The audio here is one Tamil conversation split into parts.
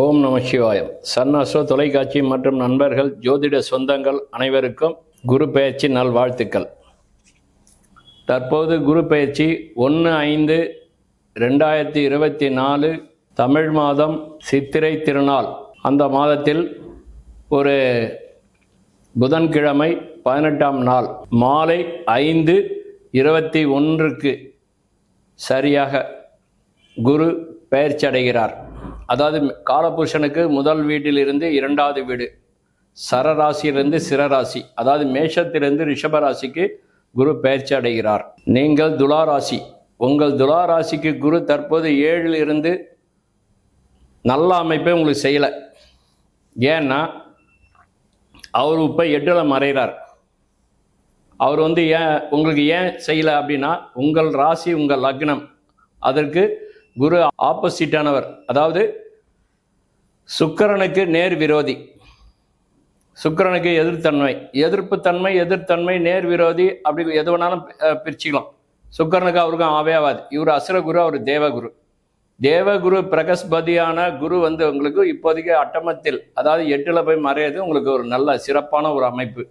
ஓம் நம சிவாயம் சன்னாசோ தொலைக்காட்சி மற்றும் நண்பர்கள் ஜோதிட சொந்தங்கள் அனைவருக்கும் குரு பெயர்ச்சி நல்வாழ்த்துக்கள். தற்போது குரு பெயர்ச்சி ஒன்று ஐந்து ரெண்டாயிரத்தி இருபத்தி நாலு தமிழ் மாதம் சித்திரை திருநாள். அந்த மாதத்தில் ஒரு புதன்கிழமை பதினெட்டாம் நாள் மாலை ஐந்து இருபத்தி ஒன்றுக்கு சரியாக குரு பெயர்ச்சி அடைகிறார். அதாவது காலபுருஷனுக்கு முதல் வீட்டிலிருந்து இரண்டாவது வீடு சரராசியிலிருந்து சிரராசி அதாவது மேஷத்திலிருந்து ரிஷபராசிக்கு குரு பெயர்ச்சி அடைகிறார். நீங்கள் துளாராசி உங்கள் துளாராசிக்கு குரு தற்போது ஏழில் இருந்து நல்ல அமைப்பை உங்களுக்கு செய்யலை. ஏன்னா அவர் இப்போ எட்டில் மறைகிறார். அவர் வந்து ஏன் உங்களுக்கு ஏன் செய்யலை அப்படின்னா உங்கள் ராசி உங்கள் லக்னம் அதற்கு குரு ஆப்போசிட்டானவர் அதாவது சுக்கரனுக்கு நேர் விரோதி. சுக்கிரனுக்கு எதிர்த்தன்மை. எதிர்ப்பு தன்மை எதிர்த்தன்மை நேர் விரோதி அப்படி எது வேணாலும் பிரிச்சுக்கலாம். சுக்கரனுக்கு அவருக்கும் ஆவே ஆகாது இவர் அசுரகுரு அவர் தேவகுரு. தேவகுரு பிரகஸ்பதியான குரு வந்து உங்களுக்கு இப்போதைக்கு அட்டமத்தில் அதாவது எட்டில் போய் மறையது உங்களுக்கு ஒரு நல்ல சிறப்பான ஒரு அமைப்பு.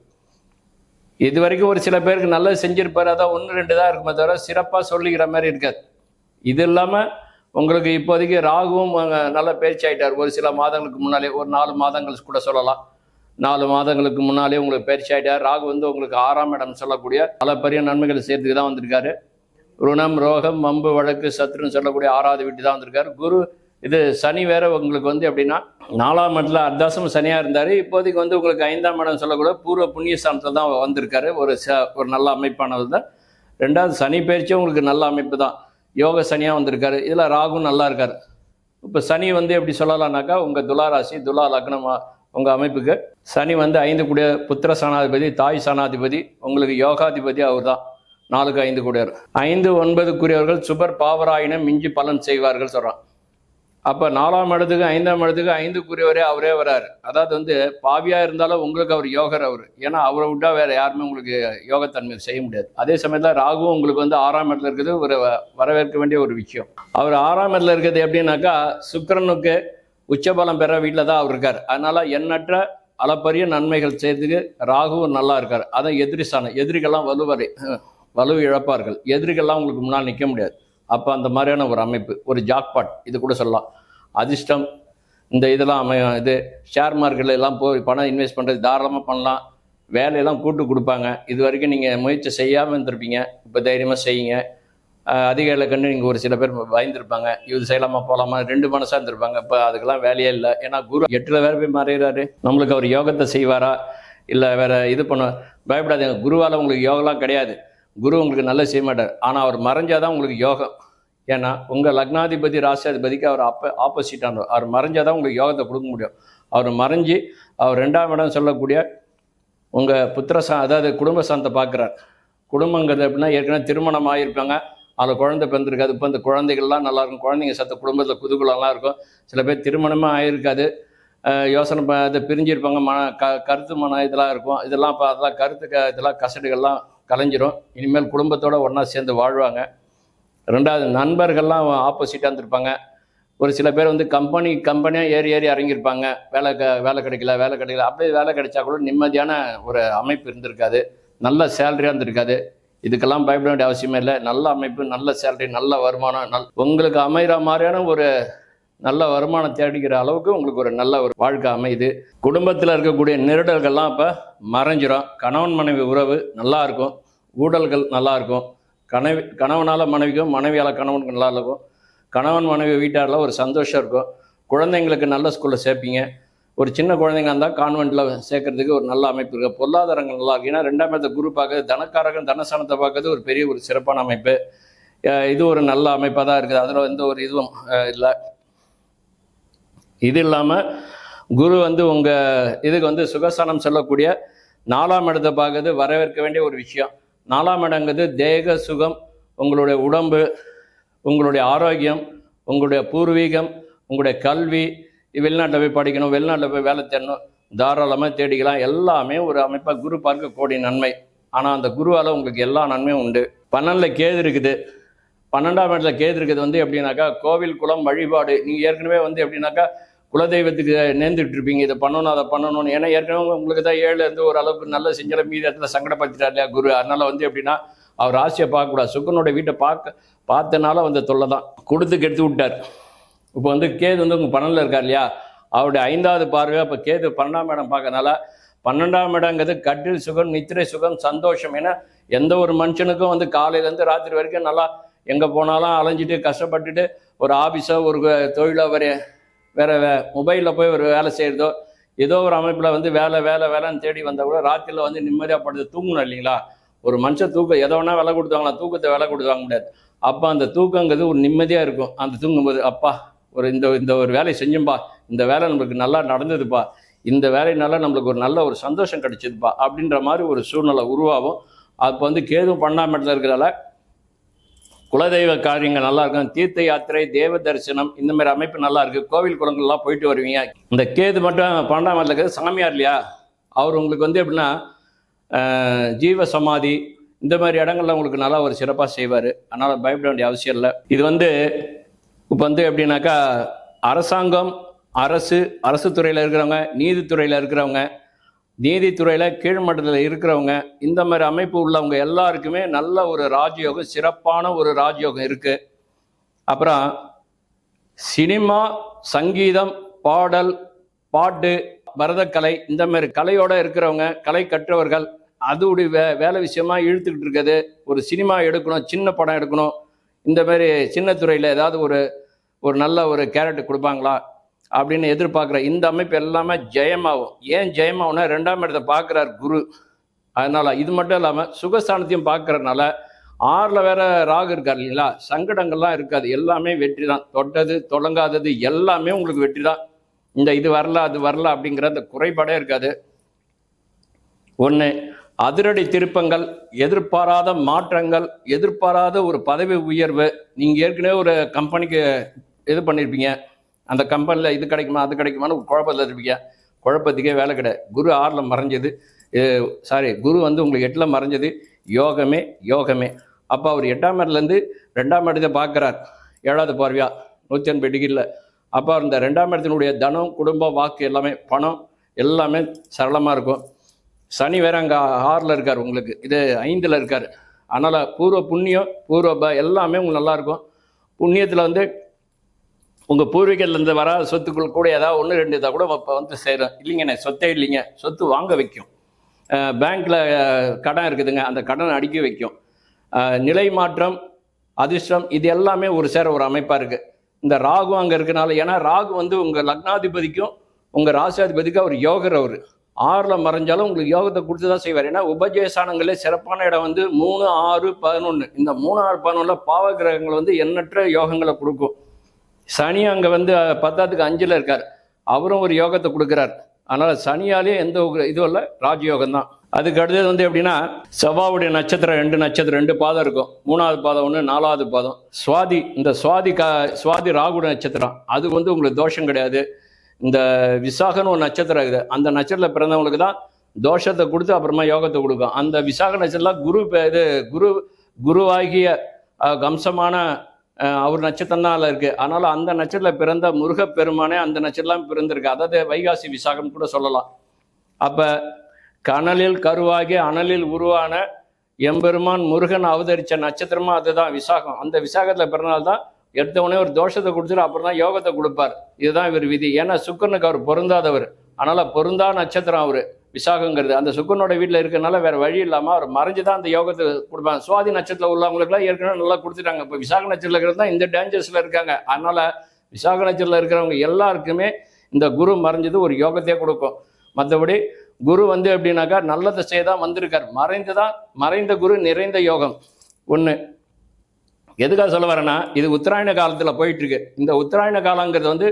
இது வரைக்கும் ஒரு சில பேருக்கு நல்லது செஞ்சிருப்பார். அதான் ஒன்று ரெண்டு தான் இருக்குமே தவிர சிறப்பாக சொல்லிக்கிற மாதிரி இருக்காது. இது இல்லாமல் உங்களுக்கு இப்போதைக்கு ராகுவும் நல்ல பயிற்சி ஆகிட்டார் ஒரு சில மாதங்களுக்கு முன்னாலே ஒரு நாலு மாதங்கள் கூட சொல்லலாம். நாலு மாதங்களுக்கு முன்னாலே உங்களுக்கு பயிற்சி ஆகிட்டார் ராகு வந்து உங்களுக்கு ஆறாம் இடம் சொல்லக்கூடிய பல பெரிய நன்மைகளை சேர்த்துக்கு தான் வந்திருக்காரு. ருணம் ரோகம் மம்பு வழக்கு சத்ருன்னு சொல்லக்கூடிய ஆறாவது வீட்டு தான் வந்திருக்காரு. குரு இது சனி வேற உங்களுக்கு வந்து எப்படின்னா நாலாம் இடத்துல அர்த்தாசம் சனியாக இருந்தார். இப்போதைக்கு வந்து உங்களுக்கு ஐந்தாம் இடம் சொல்லக்கூடிய பூர்வ புண்ணியஸ்தானத்தில் தான் வந்திருக்காரு. ஒரு ச ஒரு நல்ல அமைப்பானது தான் ரெண்டாவது சனி பயிற்சியும் உங்களுக்கு நல்ல அமைப்பு தான். யோக சனியாக வந்திருக்காரு. இதில் ராகும் நல்லா இருக்கார். இப்போ சனி வந்து எப்படி சொல்லலாம்னாக்கா உங்கள் துலா ராசி துலா லக்னம் உங்கள் அமைப்புக்கு சனி வந்து ஐந்து கூடிய புத்திர சனாதிபதி தாய் சனாதிபதி உங்களுக்கு யோகாதிபதி அவர் தான் நாலுக்கு ஐந்து கூடியவர். ஐந்து ஒன்பதுக்குரியவர்கள் சுபர் பாவராயினம் மிஞ்சி பலன் செய்வார்கள் சொல்கிறான் அப்போ நாலாம் இடத்துக்கு ஐந்தாம் இடத்துக்கு ஐந்துக்குரியவரே அவரே வராரு. அதாவது வந்து பாவியாக இருந்தாலும் உங்களுக்கு அவர் யோகர் அவர். ஏன்னா அவரை விட்டா வேறு யாருமே உங்களுக்கு யோகத்தன்மை செய்ய முடியாது. அதே சமயத்தில் ராகுவும் உங்களுக்கு வந்து ஆறாம் இடத்துல இருக்கிறது ஒரு வ- வரவேற்க வேண்டிய ஒரு விஷயம். அவர் ஆறாம் இடத்துல இருக்கிறது எப்படின்னாக்கா சுக்கரனுக்கு உச்சபலம் பெற வீட்டில் தான் அவர் இருக்கார். அதனால் எண்ணற்ற அளப்பரிய நன்மைகள் செய்யறதுக்கு ராகுவும் நல்லா இருக்கார். அதான் எதிரி சாணம் எதிரிகள்லாம் வலுவரை வலு இழப்பார்கள் எதிரிகள்லாம் உங்களுக்கு முன்னால் நிற்க முடியாது. அப்போ அந்த மாதிரியான ஒரு அமைப்பு ஒரு ஜாக்பாட் இது கூட சொல்லலாம். அதிர்ஷ்டம் இந்த இதெல்லாம் அமையும் இது ஷேர் மார்க்கெட்டில் எல்லாம் போய் பணம் இன்வெஸ்ட் பண்ணுறது தாராளமாக பண்ணலாம். வேலையெல்லாம் கூட்டு கொடுப்பாங்க. இது வரைக்கும் நீங்கள் முயற்சி செய்யாமல் இருந்திருப்பீங்க. இப்போ தைரியமாக செய்யுங்க. ஆஹ் கண்டு நீங்கள் ஒரு சில பேர் பயந்துருப்பாங்க. இது செய்யலாமா போகலாமா ரெண்டு மனசாக இருந்திருப்பாங்க. இப்போ அதுக்கெல்லாம் வேலையே இல்லை. ஏன்னா குரு எட்டில் வேறு போய் மாறிடுறாரு நம்மளுக்கு அவர் யோகத்தை செய்வாரா? இல்லை வேற இது பண்ண பயப்படாதீங்க. குருவால் உங்களுக்கு யோகலாம் கிடையாது. குரு உங்களுக்கு நல்ல செய்ய மாட்டார். ஆனால் அவர் மறைஞ்சாதான் உங்களுக்கு யோகம். ஏன்னா உங்கள் லக்னாதிபதி ராசியாதிபதிக்கு அவர் அப்போ ஆப்போசிட்டானவர் அவர் மறைஞ்சாதான் உங்களுக்கு யோகத்தை கொடுக்க முடியும். அவர் மறைஞ்சு அவர் ரெண்டாம் இடம் சொல்லக்கூடிய உங்கள் புத்திர சா அதாவது குடும்ப சாந்தை பார்க்குறார். குடும்பங்கிறது எப்படின்னா ஏற்கனவே திருமணம் ஆகியிருப்பாங்க அதில் குழந்தை பிறந்திருக்காது இப்போ இந்த குழந்தைகள்லாம் நல்லா இருக்கும். குழந்தைங்க சத்த குடும்பத்தில் குதுகுலம்லாம் இருக்கும். சில பேர் திருமணமே ஆகியிருக்காது யோசனை ப இதை பிரிஞ்சிருப்பாங்க. மன க கருத்து மன இதெல்லாம் இருக்கும். இதெல்லாம் இப்போ அதெல்லாம் கருத்து க இதெல்லாம் கசடுகள்லாம் கலைஞ்சிரும். இனிமேல் குடும்பத்தோடு ஒன்றா சேர்ந்து வாழ்வாங்க. ரெண்டாவது நண்பர்கள்லாம் ஆப்போசிட்டாக இருந்திருப்பாங்க. ஒரு சில பேர் வந்து கம்பெனி கம்பெனியாக ஏறி ஏறி இறங்கியிருப்பாங்க. வேலை க வேலை கிடைக்கல வேலை கிடைக்கல. அப்படியே வேலை கிடைச்சா கூட நிம்மதியான ஒரு அமைப்பு இருந்திருக்காது. நல்ல சேலரியாக இருந்திருக்காது. இதுக்கெல்லாம் பயப்பட வேண்டிய அவசியமே இல்லை. நல்ல அமைப்பு நல்ல சேலரி நல்ல வருமானம் நல் உங்களுக்கு அமைகிற மாதிரியான ஒரு நல்ல வருமானம் தேடிக்கிற அளவுக்கு உங்களுக்கு ஒரு நல்ல ஒரு வாழ்க்கை அமையுது. குடும்பத்தில் இருக்கக்கூடிய நெருடல்கள்லாம் இப்போ மறைஞ்சிரும். கணவன் மனைவி உறவு நல்லா இருக்கும். ஊடல்கள் நல்லா இருக்கும். கனவி கணவனால் மனைவிக்கும் மனைவியால் கணவனுக்கு நல்லா இருக்கும். கணவன் மனைவி வீட்டாரில் ஒரு சந்தோஷம் இருக்கும். குழந்தைங்களுக்கு நல்ல ஸ்கூலில் சேர்ப்பீங்க. ஒரு சின்ன குழந்தைங்க இருந்தால் கான்வெண்ட்டில் சேர்க்கறதுக்கு ஒரு நல்ல அமைப்பு இருக்குது பொருளாதாரங்கள் நல்லா இருக்கு ஏன்னா ரெண்டாம் இடத்த குரு பார்க்குறது தனக்காரகம் தனசனத்தை பார்க்கறது ஒரு பெரிய ஒரு சிறப்பான அமைப்பு. இது ஒரு நல்ல அமைப்பாக தான் இருக்குது. அதில் எந்த ஒரு இதுவும் இல்லை. இது இல்லாமல் குரு வந்து உங்கள் இதுக்கு வந்து சுகஸ்தானம் சொல்லக்கூடிய நாலாம் இடத்தை பார்க்கறது வரவேற்க வேண்டிய ஒரு விஷயம். நாலாம் இடங்கிறது தேக சுகம் உங்களுடைய உடம்பு உங்களுடைய ஆரோக்கியம் உங்களுடைய பூர்வீகம் உங்களுடைய கல்வி வெளிநாட்டில் போய் படிக்கணும் வெளிநாட்டில் போய் வேலை தேடணும் தாராளமாக தேடிக்கலாம். எல்லாமே ஒரு அமைப்பாக குரு பார்க்க கோடி நன்மை. ஆனால் அந்த குருவால் உங்களுக்கு எல்லா நன்மையும் உண்டு. பன்னெண்டில் கேது இருக்குது. பன்னெண்டாம் இடத்துல கேது இருக்குது வந்து எப்படின்னாக்கா கோவில் குளம் வழிபாடு. நீங்கள் ஏற்கனவே வந்து எப்படின்னாக்கா குலதெய்வத்துக்கு நேர்ந்துட்டு இருப்பீங்க இதை பண்ணணும் அதை பண்ணணும்னு. ஏன்னா ஏற்கனவே உங்களுக்கு தான் ஏழு இருந்து ஒரு அளவுக்கு நல்ல செஞ்சால மீதி இடத்துல சங்கடப்படுத்திட்டார் இல்லையா குரு. அதனால வந்து எப்படின்னா அவர் ஆசையை பார்க்கக்கூடாது சுக்கனோட வீட்டை பார்க்க பார்த்தனால வந்த தொல்லை தான். கொடுத்து கெடுத்து விட்டார். இப்போ வந்து கேது வந்து உங்கள் பன்னெண்டில் இருக்கார் இல்லையா அவருடைய ஐந்தாவது பார்வை அப்போ கேது பன்னெண்டாம் இடம் பார்க்கறனால பன்னெண்டாம் இடங்கிறது கட்டில் சுகம் நித்திரை சுகம் சந்தோஷம். ஏன்னா எந்த ஒரு மனுஷனுக்கும் வந்து காலையிலேருந்து ராத்திரி வரைக்கும் நல்லா எங்கே போனாலும் அலைஞ்சிட்டு கஷ்டப்பட்டுட்டு ஒரு ஆஃபீஸோ ஒரு தொழிலோ வரைய வேறு வே மொபைலில் போய் ஒரு வேலை செய்கிறதோ ஏதோ ஒரு அமைப்பில் வந்து வேலை வேலை வேலைன்னு தேடி வந்தால் கூட ராத்திரியில் வந்து நிம்மதியாக படுத்து தூங்கணும் இல்லைங்களா? ஒரு மனுஷன் தூக்கம் எதை வேணால் விலை கொடுத்தாங்களா தூக்கத்தை விலை கொடுத்து வாங்க முடியாது. அப்போ அந்த தூக்கங்கிறது ஒரு நிம்மதியாக இருக்கும். அந்த தூங்கும்போது அப்பா ஒரு இந்த இந்த ஒரு வேலையை செஞ்சோம்பா. இந்த வேலை நம்மளுக்கு நல்லா நடந்ததுப்பா. இந்த வேலையினால நம்மளுக்கு ஒரு நல்ல ஒரு சந்தோஷம் கிடைச்சதுப்பா. அப்படின்ற மாதிரி ஒரு சூழ்நிலை உருவாகும். அப்போ வந்து கேதும் பண்ணாமட்டில் இருக்கிறதால குலதெய்வ காரியங்கள் நல்லா இருக்கும் தீர்த்த யாத்திரை தேவ தரிசனம் இந்த மாதிரி அமைப்பு நல்லா இருக்கு கோவில் குளங்கள்லாம் போயிட்டு வருவீங்க. இந்த கேது மட்டும் பன்னெண்டாம் இடத்துல இருக்கிறது சாமியார் இல்லையா? அவர் உங்களுக்கு வந்து எப்படின்னா ஜீவ சமாதி இந்த மாதிரி இடங்கள்ல உங்களுக்கு நல்லா ஒரு சிறப்பாக செய்வார். அதனால் பயப்பட வேண்டிய அவசியம் இல்லை. இது வந்து இப்போ வந்து எப்படின்னாக்கா அரசாங்கம் அரசு அரசு துறையில் இருக்கிறவங்க நீதித்துறையில் இருக்கிறவங்க நீதித்துறையில் கீழ்மட்டத்தில் இருக்கிறவங்க இந்த மாதிரி அமைப்பு உள்ளவங்க எல்லாருக்குமே நல்ல ஒரு ராஜயோகம் சிறப்பான ஒரு ராஜயோகம் இருக்குது அப்புறம் சினிமா சங்கீதம் பாடல் பாட்டு பரதக்கலை இந்த மாதிரி கலையோட இருக்கிறவங்க கலை கற்றவர்கள் அதோடைய வே வேலை விஷயமா இழுத்துக்கிட்டு இருக்குது ஒரு சினிமா எடுக்கணும் சின்ன படம் எடுக்கணும். இந்த மாதிரி சின்ன துறையில் ஏதாவது ஒரு ஒரு நல்ல ஒரு கேரக்டர் கொடுப்பாங்களா? அப்படின்னு எதிர்பார்க்குற இந்த அமைப்பு எல்லாமே ஜெயமாகும். ஏன் ஜெயமாகும்னா ரெண்டாம் இடத்தை பார்க்குறார் குரு. அதனால் இது மட்டும் இல்லாமல் சுகஸ்தானத்தையும் பார்க்குறதுனால ஆறில் வேற ராகு இருக்கார் இல்லைங்களா? சங்கடங்கள்லாம் இருக்காது. எல்லாமே வெற்றி தான். தொட்டது தொடங்காதது எல்லாமே உங்களுக்கு வெற்றி தான். இந்த இது வரல அது வரல அப்படிங்கிற அந்த குறைபாடே இருக்காது. ஒன்று அதிரடி திருப்பங்கள் எதிர்பாராத மாற்றங்கள் எதிர்பாராத ஒரு பதவி உயர்வு. நீங்கள் ஏற்கனவே ஒரு கம்பெனிக்கு இது பண்ணியிருப்பீங்க அந்த கம்பெனியில் இது கிடைக்குமா அது கிடைக்குமான்னு குழப்பத்தில் இருப்பீங்க. குழப்பத்துக்கே வேலை கிடையாது. குரு ஆறில் மறைஞ்சது. சாரி குரு வந்து உங்களுக்கு எட்டில் மறைஞ்சது. யோகமே யோகமே. அப்போ அவர் எட்டாம் இடத்துலேருந்து ரெண்டாம் இடத்தை பார்க்குறார். ஏழாவது பார்வையா? நூற்றி எண்பது டிகிரியில் அப்போ அந்த ரெண்டாம் இடத்தினுடைய தனம் குடும்பம் வாக்கு எல்லாமே பணம் எல்லாமே சரளமாக இருக்கும். சனி வேற அங்கே ஆறில் இருக்கார் உங்களுக்கு. இது ஐந்தில் இருக்கார். அதனால் பூர்வ புண்ணியம் பூர்வ எல்லாமே உங்களுக்கு நல்லாயிருக்கும் புண்ணியத்தில் வந்து உங்கள் பூர்வீகத்திலேருந்து வர சொத்துக்கள் கூட ஏதாவது ஒன்று ரெண்டு இதாக கூட இப்போ வந்து சேரும். இல்லைங்கண்ணே சொத்தே இல்லைங்க. சொத்து வாங்க வைக்கும். பேங்க்கில் கடன் இருக்குதுங்க. அந்த கடனை அடுக்கி வைக்கும். நிலை மாற்றம் அதிர்ஷ்டம் இது எல்லாமே ஒரு சேர ஒரு அமைப்பாக இருக்குது இந்த ராகு அங்கே இருக்கனால ஏன்னா ராகு வந்து உங்கள் லக்னாதிபதிக்கும் உங்கள் ராசாதிபதிக்கும் அவர் யோகர் அவர். ஆறில் மறைஞ்சாலும் உங்களுக்கு யோகத்தை கொடுத்து தான் செய்வார். ஏன்னா உபஜயசானங்களே சிறப்பான இடம் வந்து மூணு ஆறு பதினொன்று இந்த மூணு ஆறு பதினொன்றில் பாவ கிரகங்கள் வந்து எண்ணற்ற யோகங்களை கொடுக்கும். சனி அங்கே வந்து பத்தாத்துக்கு அஞ்சில் இருக்கார். அவரும் ஒரு யோகத்தை கொடுக்குறார். அதனால் சனியாலே எந்த ஒரு இதுவும் இல்லை ராஜயோகம் தான் அதுக்கு அடுத்தது வந்து எப்படின்னா செவ்வாவுடைய நட்சத்திரம் ரெண்டு நட்சத்திரம் ரெண்டு பாதம் இருக்கும். மூணாவது பாதம் ஒன்று நாலாவது பாதம். சுவாதி இந்த சுவாதி கா சுவாதி ராகுட நட்சத்திரம் அது வந்து உங்களுக்கு தோஷம் கிடையாது. இந்த விசாகன்னு ஒரு நட்சத்திரம் இருக்குது. அந்த நட்சத்திரத்தில் பிறந்தவங்களுக்கு தான் தோஷத்தை கொடுத்து அப்புறமா யோகத்தை கொடுக்கும். அந்த விசாக நட்சத்திரம் குரு இது குரு குருவாகிய கம்சமான அவர் நட்சத்திரம்னால இருக்குது அதனால் அந்த நட்சத்திரத்தில் பிறந்த முருகப்பெருமானே அந்த நட்சத்திரம் பிறந்திருக்கு. அதாவது வைகாசி விசாகம் கூட சொல்லலாம். அப்போ கனலில் கருவாகி அனலில் உருவான எம்பெருமான் முருகன் அவதரித்த நட்சத்திரமா அதுதான் விசாகம். அந்த விசாகத்தில் பிறந்தால்தான் எடுத்த உடனே ஒரு தோஷத்தை கொடுத்துட்டு அப்புறம் தான் யோகத்தை கொடுப்பார். இதுதான் இவர் விதி. ஏன்னா சுக்கரனுக்கு அவர் பொருந்தாதவர். அதனால பொருந்தா நட்சத்திரம் அவர். விசாகங்கிறது. அந்த சுக்கரனோட வீட்டில் இருக்கிறனால வேறு வழி இல்லாமல் அவர் மறைஞ்சு தான் அந்த யோகத்தை கொடுப்பாங்க. சுவாதி நட்சத்திரம் உள்ளவங்களுக்குலாம் ஏற்கனவே நல்லா கொடுத்துட்டாங்க. இப்போ விசாக நட்சத்திரத்தில் இருக்கிறது தான் இந்த டேஞ்சர்ஸில் இருக்காங்க. அதனால் விசாக நட்சத்திரத்தில் இருக்கிறவங்க எல்லாருக்குமே இந்த குரு மறைஞ்சது ஒரு யோகத்தையே கொடுக்கும். மற்றபடி குரு வந்து எப்படின்னாக்கா நல்ல திசையை தான் வந்திருக்கார். மறைந்து தான் மறைந்த குரு நிறைந்த யோகம். ஒன்று எதுக்காக சொல்ல வரேன்னா இது உத்தராயண காலத்தில் போயிட்டுருக்கு இந்த உத்தராயண காலங்கிறது வந்து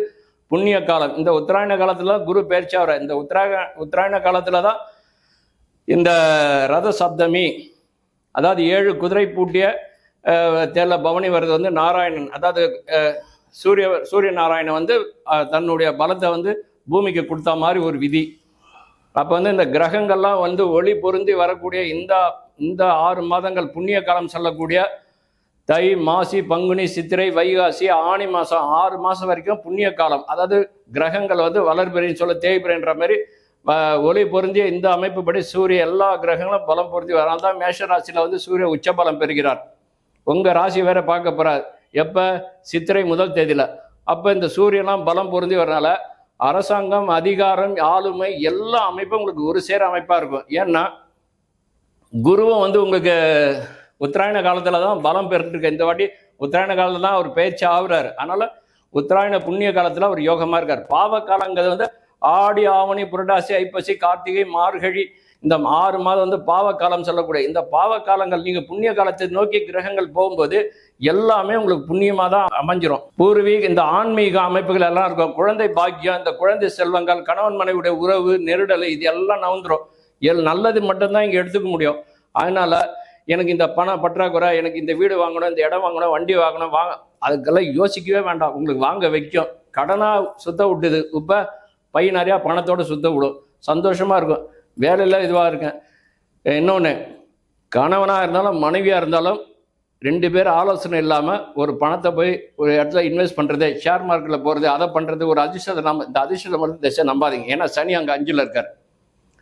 புண்ணிய காலம். இந்த உத்தராயண காலத்தில் குரு பயிற்சி ஆகிற இந்த உத்தராய உத்தராயண காலத்தில் தான் இந்த ரத சப்தமி அதாவது ஏழு குதிரை பூட்டிய தேர்ல பவனி வர்றது வந்து நாராயணன். அதாவது சூரிய சூரிய நாராயணன் வந்து தன்னுடைய பலத்தை வந்து பூமிக்கு கொடுத்த மாதிரி ஒரு விதி. அப்போ வந்து இந்த கிரகங்கள்லாம் வந்து ஒளி பொருந்தி வரக்கூடிய இந்த இந்த ஆறு மாதங்கள் புண்ணிய காலம் சொல்லக்கூடிய தை மாசி பங்குனி சித்திரை வைகாசி ஆணி மாதம் ஆறு மாதம் வரைக்கும் புண்ணிய காலம். அதாவது கிரகங்கள் வந்து வளர்பிறைன்னு சொல்ல தேய்பிறைன்ற மாதிரி ஒளி பொருந்திய இந்த அமைப்புப்படி சூரிய எல்லா கிரகங்களும் பலம் பொருந்தி வரால் தான் மேஷ ராசியில் வந்து சூரிய உச்ச பலம் பெறுகிறார். உங்கள் ராசி வேற பார்க்க போகிறார் எப்போ? சித்திரை முதல் தேதியில். அப்போ இந்த சூரியன்லாம் பலம் பொருந்தி வரனால அரசாங்கம் அதிகாரம் ஆளுமை எல்லா அமைப்பும் உங்களுக்கு ஒரு சேர அமைப்பாக இருக்கும். ஏன்னா குருவும் வந்து உங்களுக்கு உத்தராயண காலத்தில் தான் பலம் பெற்றுருக்கு இந்த வாட்டி உத்தராயண காலத்தில் தான் அவர் பேச்சு ஆகுறாரு அதனால் உத்தராயண புண்ணிய காலத்தில் அவர் யோகமாக இருக்கார். பாவ காலங்கிறது வந்து ஆடி ஆவணி புரட்டாசி ஐப்பசி கார்த்திகை மார்கழி இந்த ஆறு மாதம் வந்து பாவ காலம் சொல்லக்கூடிய இந்த பாவ காலங்கள் நீங்கள் புண்ணிய காலத்தை நோக்கி கிரகங்கள் போகும்போது எல்லாமே உங்களுக்கு புண்ணியமாக தான் அமைஞ்சிரும். பூர்வீக இந்த ஆன்மீக அமைப்புகள் எல்லாம் இருக்கும். குழந்தை பாக்கியம் இந்த குழந்தை செல்வங்கள் கணவன் மனைவியுடைய உறவு நெருடல் இது எல்லாம் நவுந்துரும். எல் நல்லது மட்டும்தான் இங்கே எடுத்துக்க முடியும். அதனால எனக்கு இந்த பண பற்றாக்குறை எனக்கு இந்த வீடு வாங்கணும் இந்த இடம் வாங்கணும் வண்டி வாங்கணும் வாங்க அதுக்கெல்லாம் யோசிக்கவே வேண்டாம். உங்களுக்கு வாங்க வைக்கும். கடனாக சுத்த விட்டுது. இப்போ பை நிறையா பணத்தோடு சுத்த விடும். சந்தோஷமாக இருக்கும். வேலையில் இதுவாக இருக்கேன். இன்னொன்று கணவனாக இருந்தாலும் மனைவியாக இருந்தாலும் ரெண்டு பேர் ஆலோசனை இல்லாமல் ஒரு பணத்தை போய் ஒரு இடத்துல இன்வெஸ்ட் பண்ணுறது ஷேர் மார்க்கெட்டில் போகிறது அதை பண்ணுறது ஒரு அதிர்ஷ்டத்தை நம்ம இந்த அதிர்ஷ்டத்தை மட்டும் திசை நம்பாதீங்க. ஏன்னா சனி அங்கே அஞ்சில் இருக்கார்.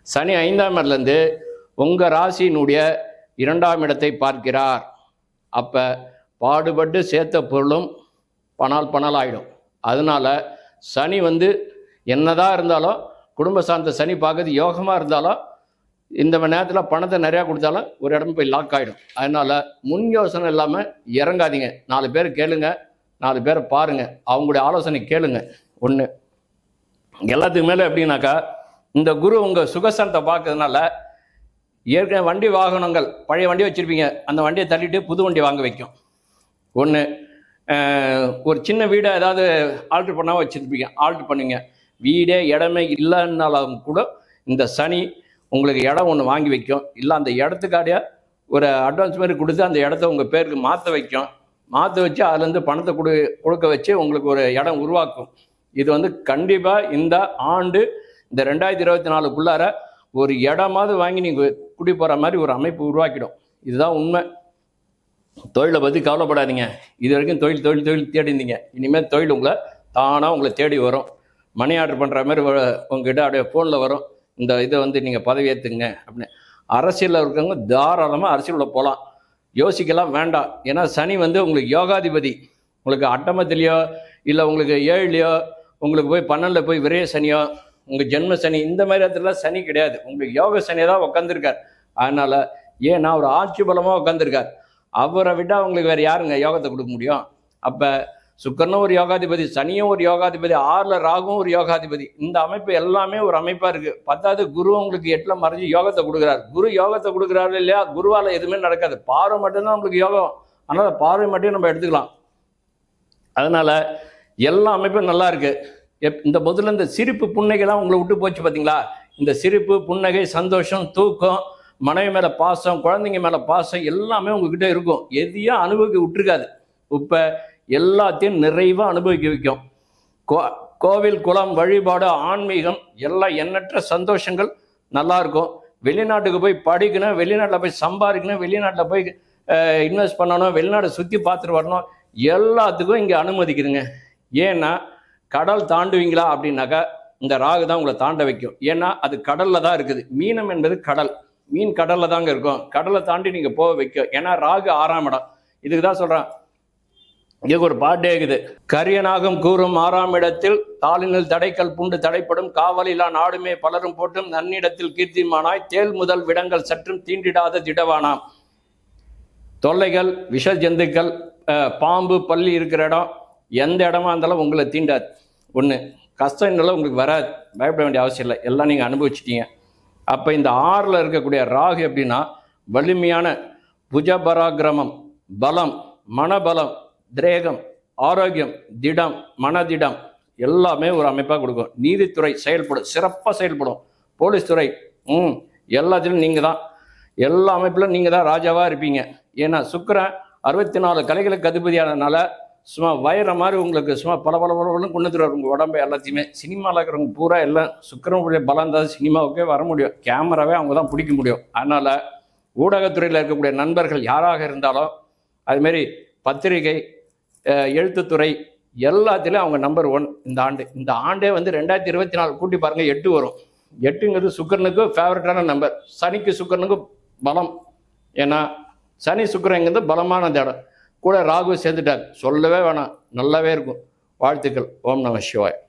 சனி ஐந்தாம் இடத்துலேருந்து உங்கள் ராசியினுடைய இரண்டாம் இடத்தை பார்க்கிறார். அப்போ பாடுபட்டு சேர்த்த பொருளும் பணால் பணால் ஆகிடும் அதனால சனி வந்து என்னதான் இருந்தாலும் குடும்ப சார்ந்த சனி பார்க்கறது யோகமாக இருந்தாலும் இந்த மணி நேரத்தில் பணத்தை நிறையா கொடுத்தாலும் ஒரு இடம் போய் லாக் ஆகிடும் அதனால் முன் யோசனை இல்லாமல் இறங்காதீங்க. நாலு பேர் கேளுங்க. நாலு பேரை பாருங்கள் அவங்களுடைய ஆலோசனை கேளுங்க. ஒன்று எல்லாத்துக்கு மேலே எப்படின்னாக்கா இந்த குரு உங்கள் சுகசனத்தை பார்க்கறதுனால ஏற்கனவே வண்டி வாகனங்கள் பழைய வண்டி வச்சுருப்பீங்க. அந்த வண்டியை தள்ளிட்டு புது வண்டி வாங்க வைக்கும். ஒன்று ஒரு சின்ன வீடை ஏதாவது ஆல்ட்ரு பண்ணால் வச்சுருப்பீங்க. ஆல்ட்ரு பண்ணுங்க. வீடே இடமே இல்லைன்னாலும் கூட இந்த சனி உங்களுக்கு இடம் ஒன்று வாங்கி வைக்கும். இல்லை அந்த இடத்துக்காடிய ஒரு அட்வான்ஸ் மாதிரி கொடுத்து அந்த இடத்த உங்கள் பேருக்கு மாற்ற வைக்கும். மாற்ற வச்சு அதுலேருந்து பணத்தை கொடு கொடுக்க வச்சு உங்களுக்கு ஒரு இடம் உருவாக்கும். இது வந்து கண்டிப்பாக இந்த ஆண்டு இந்த ரெண்டாயிரத்தி இருபத்தி நாலுக்குள்ளார ஒரு இடமாவது வாங்கி நீங்கள் குடி போகிற மாதிரி ஒரு அமைப்பு உருவாக்கிடும். இதுதான் உண்மை. தொழிலை பற்றி கவலைப்படாதீங்க. இது வரைக்கும் தொழில் தொழில் தொழில் தேடி இருந்தீங்க இனிமேல் தொழில் உங்களை தானாக உங்களை தேடி வரும். மணி ஆர்டர் பண்ணுற மாதிரி உங்ககிட்ட அப்படியே ஃபோனில் வரும். இந்த இதை வந்து நீங்கள் பதவியேற்றுங்க அப்படின்னு. அரசியலில் இருக்கவங்க தாராளமாக அரசியலில் போகலாம் யோசிக்கலாம் வேண்டாம். ஏன்னா சனி வந்து உங்களுக்கு யோகாதிபதி. உங்களுக்கு அட்டமத்திலையோ இல்லை உங்களுக்கு ஏழுலையோ உங்களுக்கு போய் பன்னெண்டில் போய் விரைய சனியோ உங்கள் ஜென்ம சனி இந்த மாதிரி இடத்துல சனி கிடையாது. உங்களுக்கு யோக சனியை தான் உட்காந்துருக்கார் அதனால் ஏன் நான் ஒரு ஆட்சி பலமாக உட்காந்துருக்கார் அவரை விட அவங்களுக்கு வேறு யாருங்க யோகத்தை கொடுக்க முடியும்? அப்போ சுக்கரனும் ஒரு யோகாதிபதி சனியும் ஒரு யோகாதிபதி ஆறில் ராகும் ஒரு யோகாதிபதி. இந்த அமைப்பு எல்லாமே ஒரு அமைப்பாக இருக்குது பத்தாவது குரு உங்களுக்கு எட்டில் மறைஞ்சு யோகத்தை கொடுக்குறாரு. குரு யோகத்தை கொடுக்குறாரு இல்லையா? குருவால் எதுவுமே நடக்காது. பார்வை மட்டும்தான் உங்களுக்கு யோகம். ஆனால் பார்வை மட்டும் நம்ம எடுத்துக்கலாம். அதனால் எல்லா அமைப்பும் நல்லா இருக்குது எப் இந்த முதல்ல இந்த சிரிப்பு புன்னகைலாம் உங்களை விட்டு போச்சு பார்த்தீங்களா இந்த சிரிப்பு புன்னகை சந்தோஷம் தூக்கம் மனைவி மேலே பாசம் குழந்தைங்க மேலே பாசம் எல்லாமே உங்ககிட்ட இருக்கும். எதையும் அனுபவிக்க விட்டுருக்காது. இப்போ எல்லாத்தையும் நிறைவாக அனுபவிக்க வைக்கும். கோ கோவில் குளம் வழிபாடு ஆன்மீகம் எல்லாம் எண்ணற்ற சந்தோஷங்கள் நல்லாயிருக்கும் வெளிநாட்டுக்கு போய் படிக்கணும் வெளிநாட்டில் போய் சம்பாதிக்கணும் வெளிநாட்டில் போய் இன்வெஸ்ட் பண்ணணும் வெளிநாட்டை சுற்றி பார்த்துட்டு வரணும். எல்லாத்துக்கும் இங்கே அனுமதிக்குதுங்க. ஏன்னா கடல் தாண்டுவீங்களா அப்படின்னாக்கா இந்த ராகு தான் உங்களை தாண்ட வைக்கும். ஏன்னா அது கடல்ல தான் இருக்குது. மீனம் என்பது கடல். மீன் கடல்ல தாங்க இருக்கும். கடலை தாண்டி நீங்க போக வைக்கும் ஏன்னா ராகு ஆறாம் இடம். இதுக்கு தான் சொல்றேன். இங்க ஒரு பாட்டே இருக்குது. கரியனாகும் கூறும் ஆறாம் இடத்தில் தாளினில் தடைக்கல் புண்டு தடைப்படும். காவலிலா நாடுமே பலரும் போட்டும் நன்னிடத்தில் கீர்த்திமானாய். தேல் முதல் விடங்கள் சற்றும் தீண்டிடாத திடவானாம். தொல்லைகள் விஷ ஜந்துக்கள் பாம்பு பள்ளி இருக்கிற இடம். எந்த இடமா இருந்தாலும் உங்களை தீண்டாது. ஒன்று கஷ்டம் இருந்தாலும் உங்களுக்கு வராது. பயப்பட வேண்டிய அவசியம் இல்லை. எல்லாம் நீங்கள் அனுபவிச்சிட்டீங்க. அப்போ இந்த ஆறில் இருக்கக்கூடிய ராகு எப்படின்னா வலிமையான புஜபராக்கிரமம் பலம் மனபலம் திரேகம் ஆரோக்கியம் திடம் மனதிடம் எல்லாமே ஒரு அமைப்பாக கொடுக்கும். நீதித்துறை செயல்படும். சிறப்பாக செயல்படும். போலீஸ் துறை ம் எல்லாத்திலும் நீங்கள் தான். எல்லா அமைப்பிலும் நீங்கள் தான் ராஜாவாக இருப்பீங்க. ஏன்னா சுக்கரன் அறுபத்தி நாலு கலைகளுக்கு அதிபதியானதுனால சும்மா வயிற மாதிரி உங்களுக்கு சும்மா பல பல பலன்னு கொண்டு உங்கள் உடம்பு எல்லாத்தையுமே. சினிமாவில் இருக்கிறவங்க பூரா எல்லாம் சுக்கரனுடைய பலம் இருந்தால் சினிமாவுக்கே வர முடியும். கேமராவே அவங்க தான் பிடிக்க முடியும். அதனால் ஊடகத்துறையில் இருக்கக்கூடிய நண்பர்கள் யாராக இருந்தாலும் அதுமாரி பத்திரிகை எழுத்துத்துறை எல்லாத்துலேயும் அவங்க நம்பர் ஒன் இந்த ஆண்டு. இந்த ஆண்டே வந்து ரெண்டாயிரத்தி இருபத்தி நாலு கூட்டி பாருங்கள் எட்டு வரும். எட்டுங்கிறது சுக்கரனுக்கு ஃபேவரட்டான நம்பர் சனிக்கு சுக்கரனுக்கு பலம். ஏன்னா சனி சுக்கரங்கிறது பலமான இடம் கூட ராகு சேர்ந்துட்டார். சொல்லவே வேணாம். நல்லாவே இருக்கும். வாழ்த்துக்கள். ஓம் நம சிவாய்.